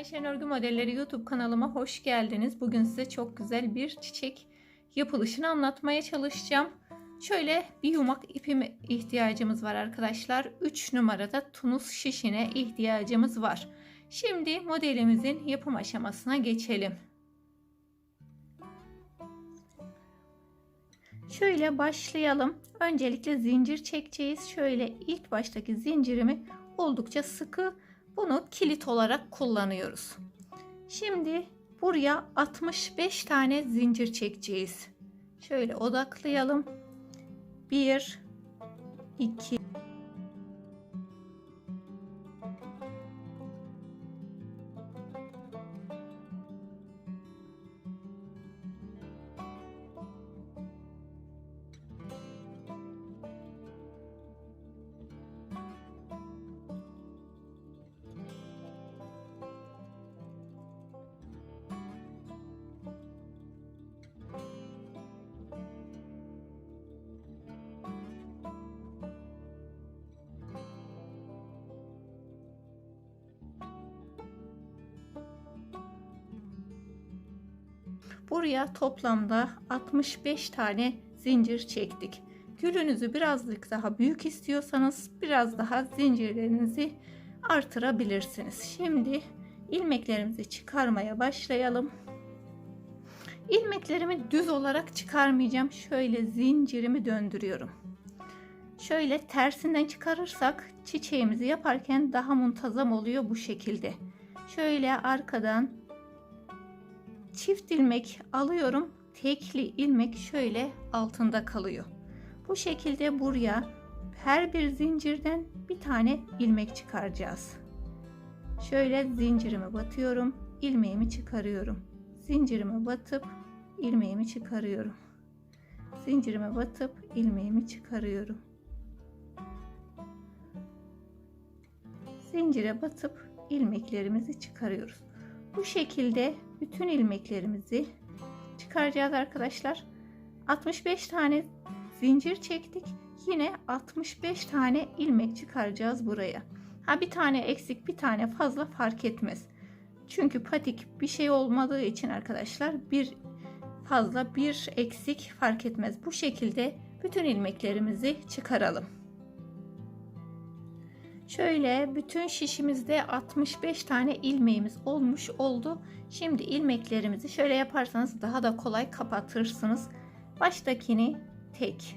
Ayşen Örgü Modelleri YouTube kanalıma hoş geldiniz. Bugün size çok güzel bir çiçek yapılışını anlatmaya çalışacağım. Şöyle bir yumak ipime ihtiyacımız var arkadaşlar. 3 numarada tunus şişine ihtiyacımız var. Şimdi modelimizin yapım aşamasına geçelim. Şöyle başlayalım. Öncelikle zincir çekeceğiz. Şöyle ilk baştaki zincirimi oldukça sıkı bunu kilit olarak kullanıyoruz. Şimdi buraya 65 tane zincir çekeceğiz. Şöyle odaklayalım. 1 2 Buraya toplamda 65 tane zincir çektik. Gülünüzü birazcık daha büyük istiyorsanız biraz daha zincirlerinizi artırabilirsiniz. Şimdi ilmeklerimizi çıkarmaya başlayalım. İlmeklerimi düz olarak çıkarmayacağım. Şöyle zincirimi döndürüyorum. Şöyle tersinden çıkarırsak çiçeğimizi yaparken daha muntazam oluyor bu şekilde. Şöyle arkadan çift ilmek alıyorum. Tekli ilmek şöyle altında kalıyor. Bu şekilde buraya her bir zincirden bir tane ilmek çıkaracağız. Şöyle zincirime batıyorum, ilmeğimi çıkarıyorum. Zincirime batıp ilmeğimi çıkarıyorum. Zincirime batıp ilmeğimi çıkarıyorum. Zincire batıp ilmeklerimizi çıkarıyoruz. Bu şekilde bütün ilmeklerimizi çıkaracağız arkadaşlar. 65 tane zincir çektik. Yine 65 tane ilmek çıkaracağız buraya. Ha bir tane eksik bir tane fazla fark etmez. Çünkü patik bir şey olmadığı için arkadaşlar bir fazla bir eksik fark etmez. Bu şekilde bütün ilmeklerimizi çıkaralım. Şöyle bütün şişimizde 65 tane ilmeğimiz olmuş oldu. Şimdi ilmeklerimizi şöyle yaparsanız daha da kolay kapatırsınız. Baştakini tek.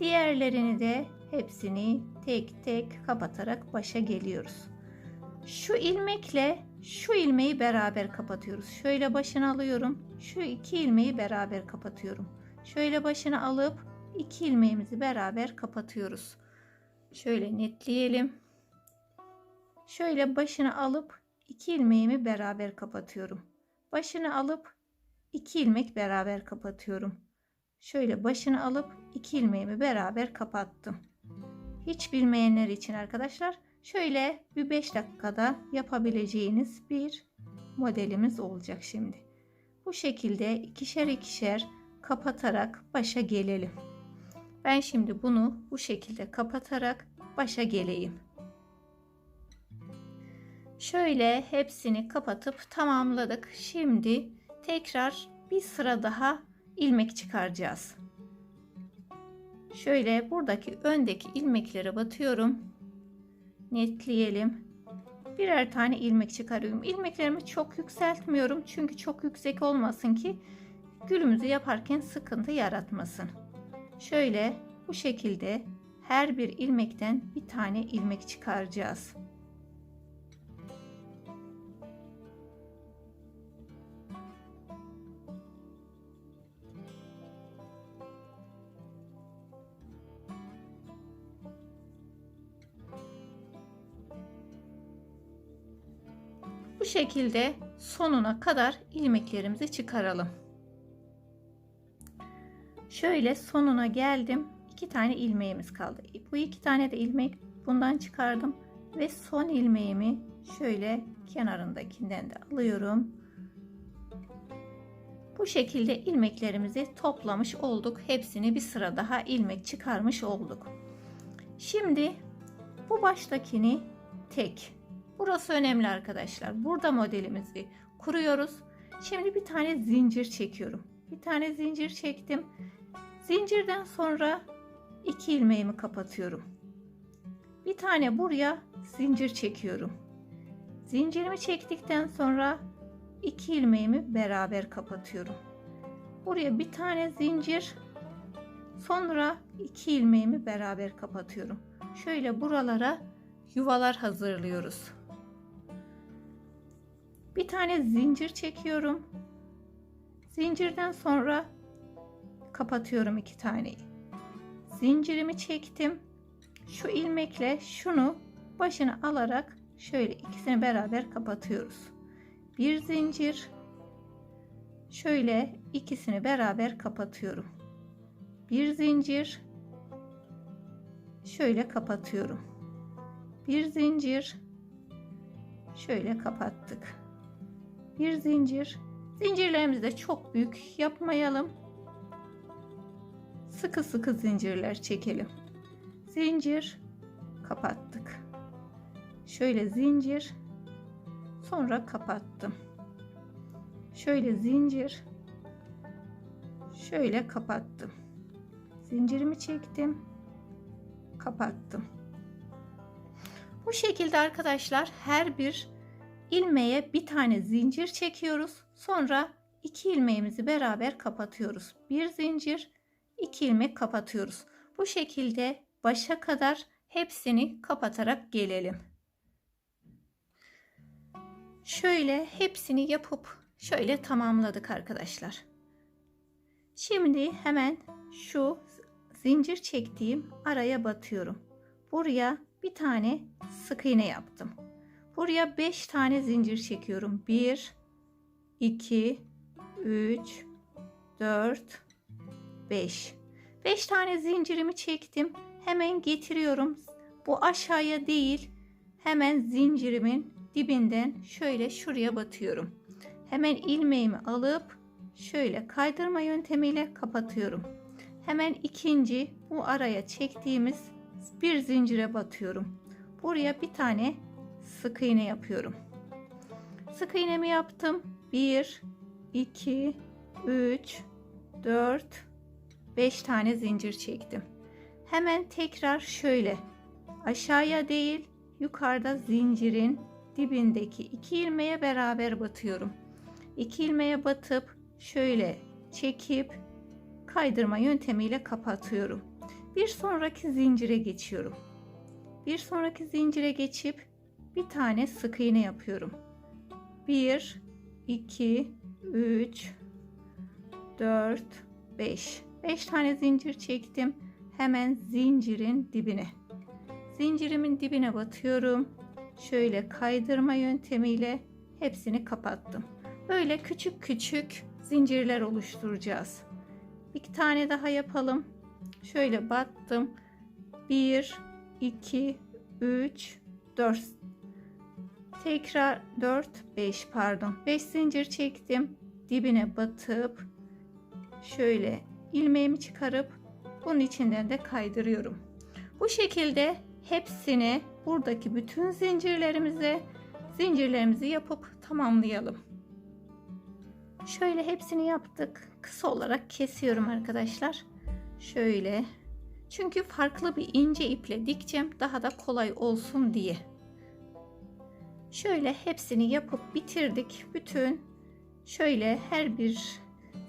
Diğerlerini de hepsini tek tek kapatarak başa geliyoruz. Şu ilmekle şu ilmeği beraber kapatıyoruz. Şöyle başını alıyorum. Şu iki ilmeği beraber kapatıyorum. Şöyle başını alıp iki ilmeğimizi beraber kapatıyoruz. Şöyle netleyelim. Şöyle başını alıp iki ilmeğimi beraber kapatıyorum. Başını alıp iki ilmek beraber kapatıyorum. Şöyle başını alıp iki ilmeğimi beraber kapattım. Hiç bilmeyenler için arkadaşlar şöyle bir 5 dakikada yapabileceğiniz bir modelimiz olacak şimdi. Bu şekilde ikişer ikişer kapatarak başa gelelim. Ben şimdi bunu bu şekilde kapatarak başa geleyim. Şöyle hepsini kapatıp tamamladık. Şimdi tekrar bir sıra daha ilmek çıkaracağız. Şöyle buradaki öndeki ilmeklere batıyorum. Netleyelim. Birer tane ilmek çıkarıyorum. İlmeklerimi çok yükseltmiyorum. Çünkü çok yüksek olmasın ki gülümüzü yaparken sıkıntı yaratmasın. Şöyle bu şekilde her bir ilmekten bir tane ilmek çıkaracağız. Bu şekilde sonuna kadar ilmeklerimizi çıkaralım. Şöyle sonuna geldim. İki tane ilmeğimiz kaldı. Bu iki tane de ilmek bundan çıkardım ve son ilmeğimi şöyle kenarındakinden de alıyorum. Bu şekilde ilmeklerimizi toplamış olduk. Hepsini bir sıra daha ilmek çıkarmış olduk. Şimdi bu baştakini tek Burası önemli arkadaşlar. Burada modelimizi kuruyoruz. Şimdi bir tane zincir çekiyorum. Bir tane zincir çektim. Zincirden sonra iki ilmeğimi kapatıyorum. Bir tane buraya zincir çekiyorum. Zincirimi çektikten sonra iki ilmeğimi beraber kapatıyorum. Buraya bir tane zincir, sonra iki ilmeğimi beraber kapatıyorum. Şöyle buralara yuvalar hazırlıyoruz. Bir tane zincir çekiyorum. Zincirden sonra kapatıyorum iki taneyi. Zincirimi çektim. Şu ilmekle şunu başına alarak şöyle ikisini beraber kapatıyoruz. Bir zincir şöyle ikisini beraber kapatıyorum. Bir zincir şöyle kapatıyorum. Bir zincir şöyle kapattık. Bir zincir zincirlerimizi de çok büyük yapmayalım. Sıkı sıkı zincirler çekelim. Zincir kapattık. Şöyle zincir sonra kapattım. Şöyle zincir şöyle kapattım. Zincirimi çektim. Kapattım. Bu şekilde arkadaşlar her bir ilmeğe bir tane zincir çekiyoruz. Sonra iki ilmeğimizi beraber kapatıyoruz. Bir zincir, iki ilmek kapatıyoruz. Bu şekilde başa kadar hepsini kapatarak gelelim. Şöyle hepsini yapıp şöyle tamamladık arkadaşlar. Şimdi hemen şu zincir çektiğim araya batıyorum. Buraya bir tane sık iğne yaptım. Buraya 5 tane zincir çekiyorum. 1 2 3 4 5 5 tane zincirimi çektim. Hemen getiriyorum. Bu aşağıya değil, hemen zincirimin dibinden şöyle şuraya batıyorum. Hemen ilmeğimi alıp şöyle kaydırma yöntemiyle kapatıyorum. Hemen ikinci bu araya çektiğimiz bir zincire batıyorum. Buraya bir tane sık iğne yapıyorum. Sık iğnemi yaptım. 1 2 3 4 5 tane zincir çektim. Hemen tekrar şöyle aşağıya değil yukarıda zincirin dibindeki iki ilmeğe beraber batıyorum. İki ilmeğe batıp şöyle çekip kaydırma yöntemiyle kapatıyorum. Bir sonraki zincire geçiyorum. Bir sonraki zincire geçip bir tane sık iğne yapıyorum. 1 2 3 4 5 5 tane zincir çektim. Hemen zincirin dibine. Zincirimin dibine batıyorum. Şöyle kaydırma yöntemiyle hepsini kapattım. Böyle küçük küçük zincirler oluşturacağız. İki tane daha yapalım. Şöyle battım. 1 2 3 4 Tekrar 4 5 pardon 5 zincir çektim. Dibine batıp şöyle ilmeğimi çıkarıp bunun içinden de kaydırıyorum. Bu şekilde hepsini buradaki bütün zincirlerimize zincirlerimizi yapıp tamamlayalım. Şöyle hepsini yaptık. Kısa olarak kesiyorum arkadaşlar. Şöyle. Çünkü farklı bir ince iple dikeceğim daha da kolay olsun diye. Şöyle hepsini yapıp bitirdik. Bütün şöyle her bir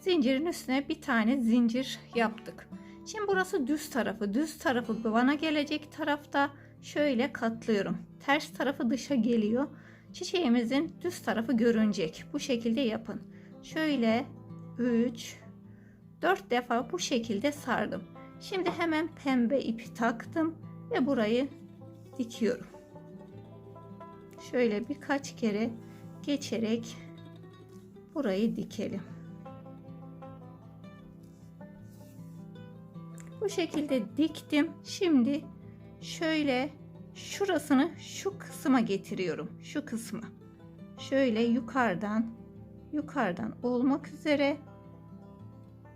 zincirin üstüne bir tane zincir yaptık. Şimdi burası düz tarafı. Düz tarafı bana gelecek tarafta şöyle katlıyorum. Ters tarafı dışa geliyor. Çiçeğimizin düz tarafı görünecek. Bu şekilde yapın. Şöyle 3 4 defa bu şekilde sardım. Şimdi hemen pembe ipi taktım ve burayı dikiyorum. Şöyle birkaç kere geçerek burayı dikelim. Bu şekilde diktim. Şimdi şöyle şurasını şu kısma getiriyorum. Şu kısmı. Şöyle yukarıdan yukarıdan olmak üzere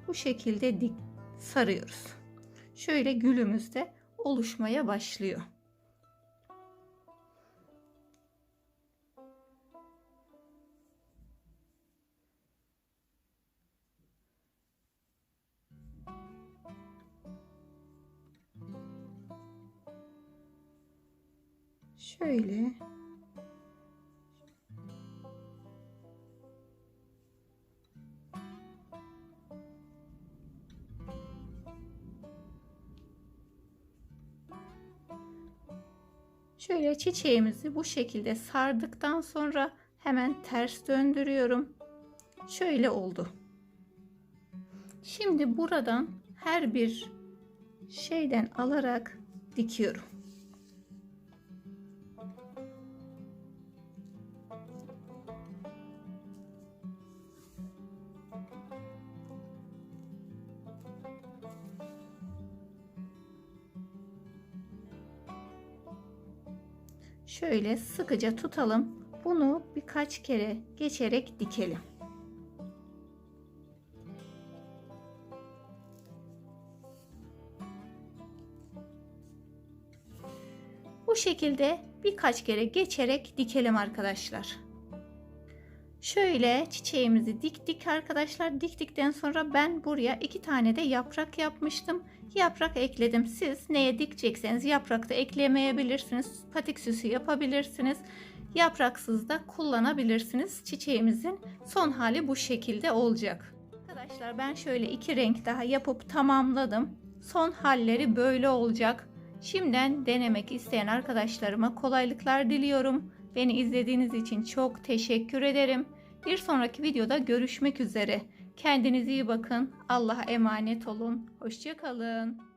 bu şekilde dik sarıyoruz. Şöyle gülümüz de oluşmaya başlıyor. Şöyle Şöyle çiçeğimizi bu şekilde sardıktan sonra hemen ters döndürüyorum. Şöyle oldu. Şimdi buradan her bir şeyden alarak dikiyorum. Şöyle sıkıca tutalım. Bunu birkaç kere geçerek dikelim. Bu şekilde birkaç kere geçerek dikelim arkadaşlar. Şöyle çiçeğimizi diktik arkadaşlar. Diktikten sonra ben buraya iki tane de yaprak yapmıştım. Yaprak ekledim. Siz neye dikecekseniz yaprak da eklemeyebilirsiniz. Patik süsü yapabilirsiniz. Yapraksız da kullanabilirsiniz. Çiçeğimizin son hali bu şekilde olacak. Arkadaşlar ben şöyle iki renk daha yapıp tamamladım. Son halleri böyle olacak. Şimdiden denemek isteyen arkadaşlarıma kolaylıklar diliyorum. Beni izlediğiniz için çok teşekkür ederim. Bir sonraki videoda görüşmek üzere. Kendinize iyi bakın. Allah'a emanet olun. Hoşçakalın.